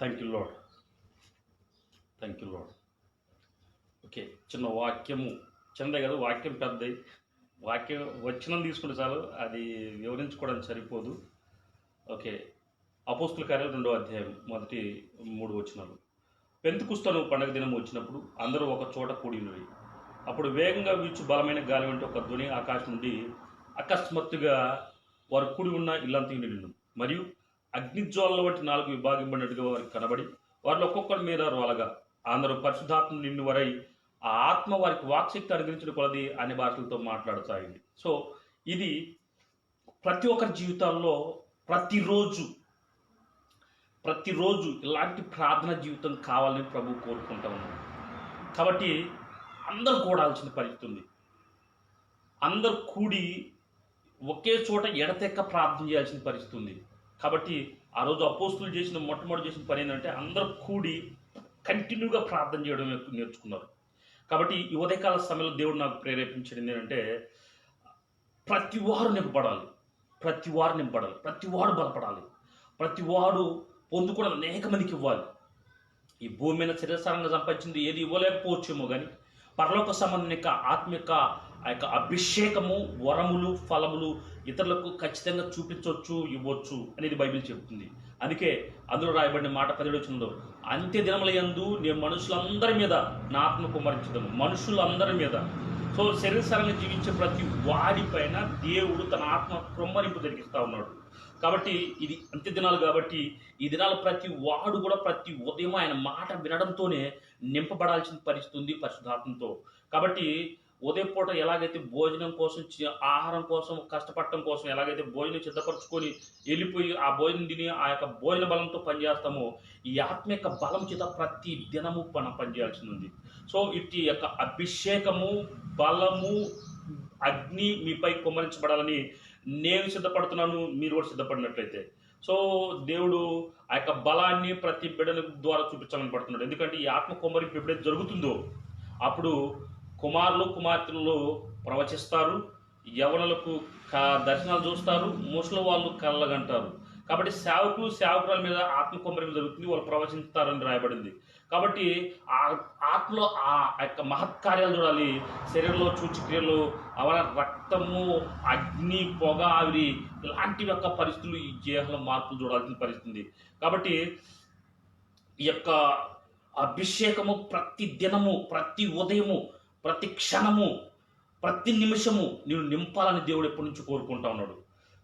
Thank you lord thank you lord okay చిన్న వాక్యము. చిన్నదే కదా వాక్యం పెద్దది. వాక్యం వచ్చిన తీసుకుంటే చాలు అది వివరించుకోవడానికి సరిపోదు. ఓకే అపోస్తుల కార్యాలు రెండో అధ్యాయం మొదటి మూడు వచనాలు. పెంతుకుస్తాను పండగ దినం వచ్చినప్పుడు అందరూ ఒక చోట కూడినవి అప్పుడు వేగంగా వీచు బలమైన గాలి వంటి ఒక ధ్వని ఆకాశం నుండి అకస్మాత్తుగా వారు కూడి ఉన్న ఇల్లంతా నిండును మరియు అగ్నిజ్వాలను వంటి నాలుగు విభాగింపడినట్టుగా వారికి కనబడి వారిలో ఒక్కొక్కరి మీద వాళ్ళగా అందరూ పరిశుద్ధాత్మ నిన్ను వరై ఆ ఆత్మ వారికి వాక్శక్తి అనుగ్రహించిన కొలది అనే భాషలతో మాట్లాడుతాయండి. సో ఇది ప్రతి ఒక్కరి జీవితాల్లో ప్రతిరోజు ప్రతిరోజు ఇలాంటి ప్రార్థన జీవితం కావాలని ప్రభు కోరుకుంటా ఉన్నాడు. కాబట్టి అందరూ కూడాల్సిన పరిస్థితి ఉంది. అందరు కూడి ఒకే చోట ఎడతెక్క ప్రార్థన చేయాల్సిన పరిస్థితి ఉంది. కాబట్టి ఆ రోజు అపోస్తులు చేసిన మొట్టమొదటి చేసిన పని ఏంటంటే అందరూ కూడి కంటిన్యూగా ప్రార్థన చేయడం నేర్చుకున్నారు. కాబట్టి ఈ ఉదయకాల సమయంలో దేవుడు నాకు ప్రేరేపించడం ఏంటంటే ప్రతి వారు నింపబడాలి. ప్రతి వారు నింపబడాలి. ప్రతి వాడు బలపడాలి. ప్రతి వాడు పొందుకోవడం అనేక మందికి ఇవ్వాలి. ఈ భూమి మీద శరీరసారంగా సంపాదించింది ఏది ఇవ్వలేకపోవచ్చేమో కానీ పరలోక సంబంధం యొక్క ఆత్మ యొక్క ఆ యొక్క అభిషేకము వరములు ఫలములు ఇతరులకు ఖచ్చితంగా చూపించవచ్చు ఇవ్వచ్చు అనేది బైబిల్ చెబుతుంది. అందుకే అందులో రాయబడిన మాట పదివచనంలో అంత్య దినముల యందు నేను మనుషులందరి మీద నా ఆత్మ కుమ్మరించదను మనుషులందరి మీద. సో శరీరసారంగా జీవించే ప్రతి వాడిపైన దేవుడు తన ఆత్మ కుమ్మరింపు జరిగిస్తూ ఉన్నాడు. కాబట్టి ఇది అంత్య దినాలు కాబట్టి ఈ దినాలు ప్రతి వాడు కూడా ప్రతి ఉదయం ఆయన మాట వినడంతోనే నింపబడాల్సిన పరిస్థితి ఉంది పరిశుధాత్మతో కాబట్టి ఉదయం పూట ఎలాగైతే భోజనం కోసం ఆహారం కోసం కష్టపడటం కోసం ఎలాగైతే భోజనం సిద్ధపరచుకొని వెళ్ళిపోయి ఆ భోజనం తిని ఆ యొక్క భోజన బలంతో పనిచేస్తామో ఈ ఆత్మ యొక్క బలం చేత ప్రతి దినము మనం పనిచేయాల్సి ఉంది సో ఇట్టి యొక్క అభిషేకము బలము అగ్ని మీపై కుమరించబడాలని నేను సిద్ధపడుతున్నాను మీరు కూడా సిద్ధపడినట్లయితే. సో దేవుడు ఆ యొక్క బలాన్ని ప్రతి బిడ్డల ద్వారా చూపించాలని పడుతున్నాడు. ఎందుకంటే ఈ ఆత్మ కుమరింపు ఎప్పుడైతే జరుగుతుందో అప్పుడు కుమారులు కుమార్తెలు ప్రవచిస్తారు. యవనులకు క- దర్శనాలు చూస్తారు. ముసలి వాళ్ళు కళ్ళగంటారు కాబట్టి సేవకులు సేవకురాల మీద ఆత్మ జరుగుతుంది. వాళ్ళు ప్రవచిస్తారని రాయబడింది. కాబట్టి ఆ ఆత్మలో ఆ యొక్క మహత్కార్యాలు చూడాలి. శరీరంలో చూచిక్రియలు అవన రక్తము అగ్ని పొగ ఆవిరి ఇలాంటి యొక్క పరిస్థితులు ఈ దేహంలో మార్పులు చూడాల్సిన పరిస్థితుంది. కాబట్టి ఈ యొక్క అభిషేకము ప్రతి దినము ప్రతి ఉదయము ప్రతి క్షణము ప్రతి నిమిషము నేను నింపాలని దేవుడు ఎప్పటి నుంచి కోరుకుంటా ఉన్నాడు.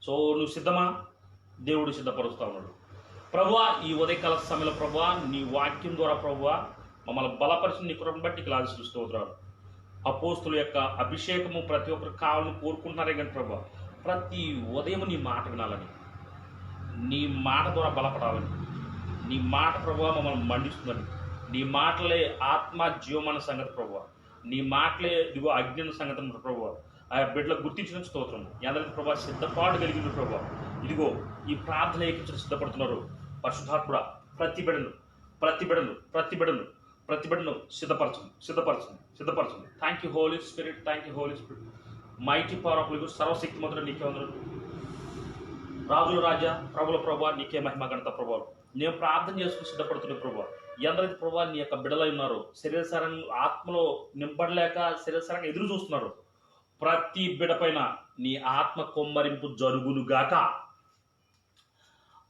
సో నువ్వు సిద్ధమా? దేవుడు సిద్ధపరుస్తూ ఉన్నాడు. ప్రభా ఈ ఉదయకాల సమయంలో ప్రభా నీ వాక్యం ద్వారా ప్రభా మమ్మల్ని బలపరిచిన నీ కృపను బట్టి క్లాస్ చూస్తూ అపోస్తుల యొక్క అభిషేకము ప్రతి ఒక్కరు కావాలని కోరుకుంటున్నారే కానీ ప్రభా ప్రతి ఉదయం నీ మాట వినాలని నీ మాట ద్వారా బలపడాలని నీ మాట ప్రభావ మమ్మల్ని మండిస్తుందని నీ మాటలే ఆత్మ జీవమన సంగతి ప్రభావ. నీ మాటలే ఇదిగో అజ్ఞాన సంగతి ప్రభు. ఆ బిడ్డలకు గుర్తించిన స్తోత్రం. ఎందరికి ప్రభా సిద్ధపాటు కలిగింది ప్రభా. ఇదిగో ఈ ప్రార్థన ఏకించడం సిద్ధపడుతున్నారు. పరిశుధాత్ముడ ప్రతి బిడను ప్రతి బిడను ప్రతి బిడను ప్రతి బిడను సిద్ధపరచండి సిద్ధపరచండి సిద్ధపరచండి thank you holy spirit thank you holy spirit mighty power of సర్వశక్తి మొదలు నీకే వందలు రాజుల రాజా ప్రభుల ప్రభా నీకే మహిమ గణత ప్రభావం. నేను ప్రార్థన చేసుకుని సిద్ధపడుతున్న ప్రభా. ఎందరైతే ప్రభా నీ యొక్క బిడలై ఉన్నారు. శరీరసారం ఆత్మలో నింపడలేక శరీరసారంగా ఎదురు చూస్తున్నారు. ప్రతి బిడపైన నీ ఆత్మ కొమ్మరింపు జరుగును గాక.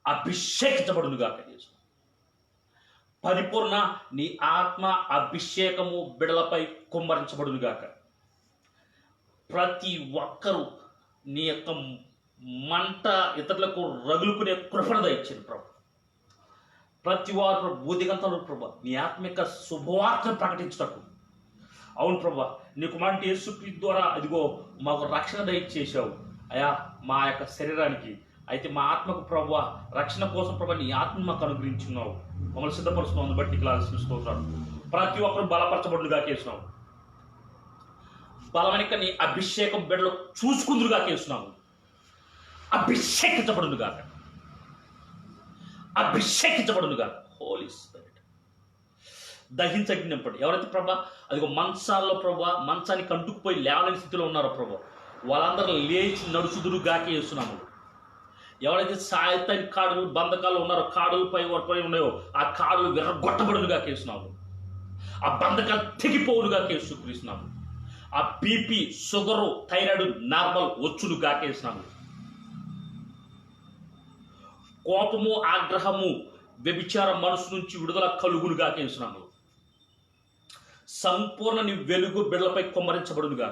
అభిషేకించబడును యేసు. పరిపూర్ణ నీ ఆత్మ అభిషేకము బిడలపై కుమ్మరించబడునుగాక ప్రతి ఒక్కరూ నీ యొక్క మంట ఇతరులకు రగులుకునే కృపణ ఇచ్చింది ప్రభు. ప్రతి వారు ప్రభు బూదిగంతలు ప్రభా నీ ఆత్మిక శుభవార్తను ప్రకటించటకు. అవును ప్రభా నీ కుమారుని యేసుక్రీ ద్వారా అదిగో మాకు రక్షణ దయచేసావు అయా మా యొక్క శరీరానికి అయితే మా ఆత్మకు ప్రభు రక్షణ కోసం ప్రభు నీ ఆత్మ మాకు అనుగ్రహించున్నావు. మమ్మల్ని సిద్ధపరుస్తున్నావు బట్టి ఇలా స్తోత్రాలు ప్రతి ఒక్కరు బలపరచబడులుగా చేసినావు బలమైన నీ అభిషేకం బిడ్డలు చూసుకుందురుగా చేస్తున్నాము అభిషేకించబడునుగా అభిషేకించబడునుగా. హోలీ స్పిరిట్ దహించగినప్పుడు ఎవరైతే ప్రభా అదిగో మంచాల్లో ప్రభా మంచానికి అంటుకుపోయి లేవలేని స్థితిలో ఉన్నారో ప్రభా వాళ్ళందరూ లేచి నడుచుదురుగాకే చేస్తున్నాము ఎవరైతే సాయితాని కాడులు బంధకాలు ఉన్నారో కాడులపై పై ఉన్నాయో ఆ కాడులు విరగొట్టబడునుగా కేసునాము ఆ బంధకాలు తెగిపోవులుగా కేసు చూపిస్తున్నాము ఆ బీపీ షుగరు థైరాయిడ్ నార్మల్ వచ్చునుగా కేసినాము కోపము ఆగ్రహము వ్యభిచార మనసు నుంచి విడుదల కలుగునుగా కేసునాము సంపూర్ణ నీ వెలుగు బిడ్డలపై కొమ్మరించబడునుగా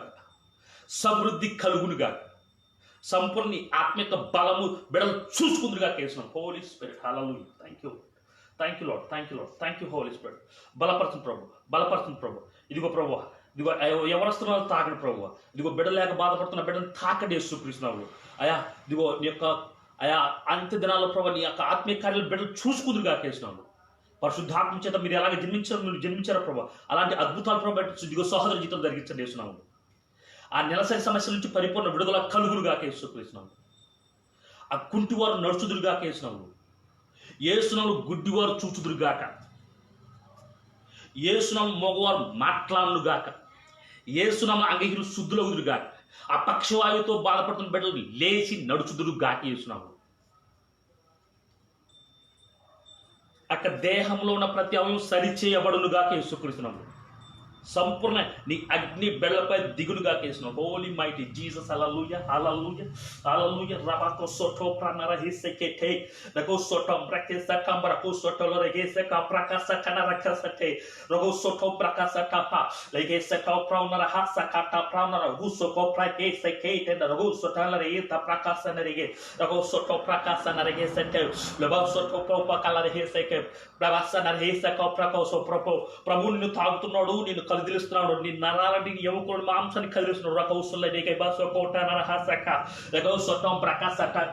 సమృద్ధి కలుగునుగా సంపూర్ణ నీ ఆత్మిక బలము బిడలు చూసుకుందిగా కేసునాం Holi spirit హలలు thank you thank you lord thank you lord thank you holy spirit బలపరచం ప్రభు. బలపరచం ప్రభు. ఇదిగో ప్రభు ఇదిగో ఎవరస్తున్నారు తాకడు ప్రభు. ఇదిగో బిడ్డ లేక బాధపడుతున్న బిడ్డను తాకండి చూపిస్తున్నావు అయా ఇదిగో నీ యొక్క అయా అంత్య దినాల్లో ప్రభు నీ యొక్క ఆత్మీయ కార్యాలు బిడ్డలు చూసుకుదురుగా కేసినావు పరిశుద్ధాత్మ చేత మీరు ఎలాగ జన్మించారు మీరు జన్మించారు ప్రభా అలాంటి అద్భుతాలు ప్రభావ దిగో సహోదర జీతం జరిగించండి వేసినాము ఆ నెలసరి సమస్య నుంచి పరిపూర్ణ విడుదల కలుగురుగా వేసినాము ఆ కుంటివారు నడుచుదురుగా కేసినాము ఏసునాలు గుడ్డివారు చూచుదురుగాక. ఏసునాము మగవారు మాట్లాడుగాక ఏసునామ అంగీకులు శుద్ధులవుదురుగాక ఆ పక్షవాయువుతో బాధపడుతున్న బిడ్డలు లేచి నడుచుదురుగాక ఏసునాము అక్కడ దేహంలో ఉన్న ప్రతి అవయం సరిచేయబడునుగాక యేసుక్రీస్తున్నాము సంపూర్ణ నీ అగ్ని బెళ్ళపై దిగులుగా కేసిన. హోలీ మైటీ జీసస్ అలలుయ అలలుయ అలలుయ రబాకో సొటో ప్రాణర హిసె కెటే రగో సోటో బ్రకెస కంబరకో సోటో రగే సక ప్రకాశ కన రకసటే రగో సొటో ప్రకాశ కప లగే సక ప్రాణర హస కట ప్రాణర హుసో కో ప్రకేసె కేటే రగో సోటో త ప్రకాశ నరిగే రగో సోటో ప్రకాశ నరిగేసె సటే లబో సొటో ప్రోప కలర సకే కే ప్రవాస నరహేస కా ప్రకోసో ప్రపో ప్రభు తాగుతున్నాడు నిన్ను కదిలిస్తున్నాడు నీ నరాలని ఎముకుడు మాంసాన్ని కదిలిస్తున్నాడు. రకౌసుల నీకే బస్సు కోట నరహాసక రకౌసటం ప్రకాశట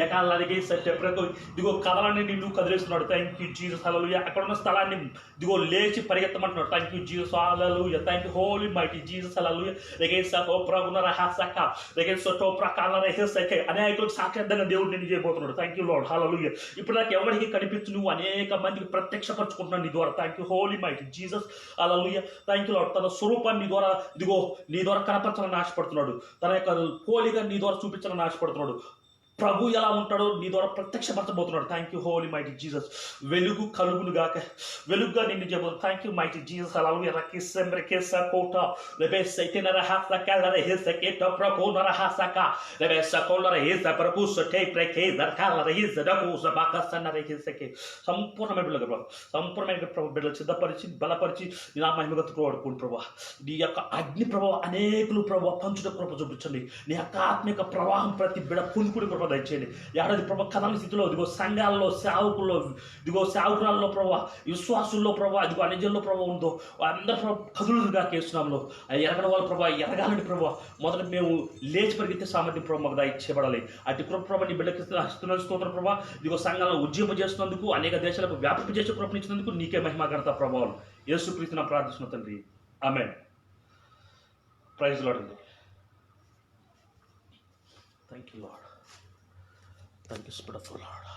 ఎకాల అడిగే సత్య ప్రభు ఇదిగో కదలని నిన్ను కదిలిస్తున్నాడు. థ్యాంక్ యూ జీసస్ హలలు అక్కడ ఉన్న స్థలాన్ని ఇదిగో లేచి పరిగెత్తమంటున్నాడు. Thank you Jesus హలలు thank you holy mighty Jesus హలలు రగే సతో ప్రభు నరహాసక. రగే సతో ప్రకాల రహస్యకే. అనేకులకు సాక్షాత్తంగా దేవుడు నిన్ను చేయబోతున్నాడు. థ్యాంక్ యూ లార్డ్ హలలు ఇప్పుడు నాకు ఎవరికి కనిపించు? నువ్వు అనేక మందికి ప్రత్యక్షపరచుకుంటున్నాను నీ ద్వారా. Thank you holy mighty Jesus హలలు thank you తన స్వరూపాన్ని నీ ద్వారా ఇదిగో నీ ద్వారా కనపరచాలని ఆశపడుతున్నాడు. తన యొక్క పోలిగా నీ ద్వారా చూపించాలని ఆశపడుతున్నాడు. ప్రభు ఎలా ఉంటాడో నీ ద్వారా ప్రత్యక్షపరచబోతున్నాడు. Thank you holy mighty Jesus వెలుగు కలుగును గాక. వెలుగుగా నిన్ను చెప్పదు థ్యాంక్ యూ మైటీ జీసస్ అలా రకిసెంబ్ర కేస కోట. లెబే సైతే నరహాస కలర హేస కేట ప్రభు నరహాసక లెబే సకోలర హేస ప్రభు సటే ప్రేకే దర్కాలర హేస డకు సబాకస నర హేసకే సంపూర్ణమైన బిడ్డలు ప్రభు. సంపూర్ణమైన ప్రభు. బిడ్డలు సిద్ధపరిచి బలపరిచి నీ నా మహిమగతకు వాడుకోండి ప్రభు. నీ యొక్క అగ్ని ప్రభావం అనేకులు ప్రభు పంచుట కృప చూపించండి. నీ యొక్క ఆత్మిక ప్రవాహం ప్రతి బిడ పుంజుకుని కృప దయచేయండి. ఏడాది ప్రభా కథన స్థితిలో ఇదిగో సంఘాల్లో సేవకుల్లో ఇదిగో సేవకురాల్లో ప్రభా విశ్వాసుల్లో ప్రభా ఇదిగో అనిజల్లో ప్రభావ ఉందో అందరూ ప్రభు కదులుగా కేసునాంలో ఎరగని వాళ్ళ ప్రభా ఎరగాలని ప్రభా మొదట మేము లేచి పరిగెత్తే సామర్థ్యం ప్రభావ మాకు దయచేయబడాలి. అటు కృప ప్రభా నీ బిడ్డకి హస్తున్న స్తోత్ర ప్రభావ ఇదిగో సంఘాలను ఉద్యమం చేస్తున్నందుకు అనేక దేశాలకు వ్యాపింప చేసే ప్రపంచినందుకు నీకే మహిమ ఘనత ప్రభావం యేసుక్రీస్తు ప్రార్థిస్తున్న తండ్రి. ఆమె ప్రైజ్ లాడ్ అండి. Thank you lord thank you spirit of lord